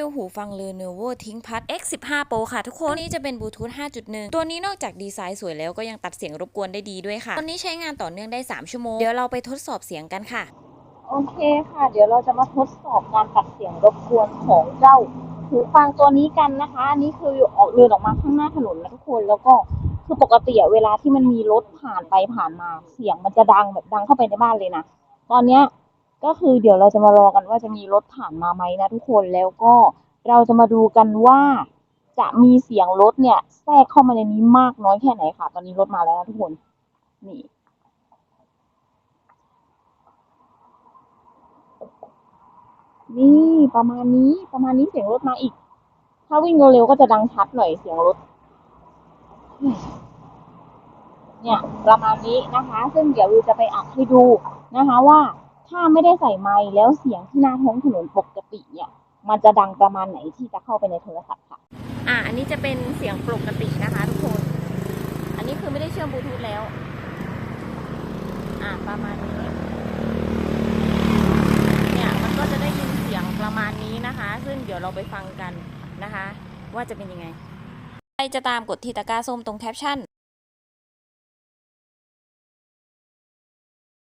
วิวหูฟัง Lenovo ThinkPad X15 Pro ค่ะทุกคนตัวนี้จะเป็นบลูทูธ 5.1 ตัวนี้นอกจากดีไซน์สวยแล้วก็ยังตัดเสียงรบกวนได้ดีด้วยค่ะตัวนี้ใช้งานต่อเนื่องได้ 3 ชั่วโมง เดี๋ยวเราไปทดสอบเสียงกันค่ะ โอเคค่ะ เดี๋ยวเราจะมาทดสอบการตัดเสียงรบกวนของเจ้าหูฟังตัวนี้กันนะคะ อันนี้คือออกเดินออกมาข้างหน้าถนนนะทุกคนแล้วก็คือปกติเวลาที่มันมีรถผ่านไปผ่านมาเสียงมันจะดังแบบดังเข้าไปในบ้านเลยนะ ตอนเนี้ย ก็คือเดี๋ยวเราจะมารอกันว่าจะมีรถผ่านมาไหมนะทุกคนแล้วก็เราจะมาดูกันว่าจะมีเสียงรถเนี่ยแทรกเข้ามาในนี้มากน้อยแค่ไหนค่ะ ตอนนี้รถมาแล้วนะทุกคนนี่นี่ประมาณนี้ประมาณนี้เสียงรถมาอีก ถ้าวิ่งเร็วๆก็จะดังชัดหน่อยเสียงรถ เนี่ยประมาณนี้นะคะ ซึ่งเดี๋ยววิวจะไปอัดให้ดูนะคะว่า ถ้าไม่ได้ใส่ไมค์แล้วเสียงที่หน้าท้องถนนปกติเนี่ย มันจะดังประมาณไหนที่จะเข้าไปในโทรศัพท์ค่ะ อะอันนี้จะเป็นเสียงปกตินะคะทุกคน อันนี้คือไม่ได้เชื่อมบลูทูธแล้ว อะประมาณนี้ เนี่ย มันก็จะได้ยินเสียงประมาณนี้นะคะ ซึ่งเดี๋ยวเราไปฟังกันนะคะ ว่าจะเป็นยังไง ใครจะตามกดที่ตะกร้าส้มตรงแคปชั่น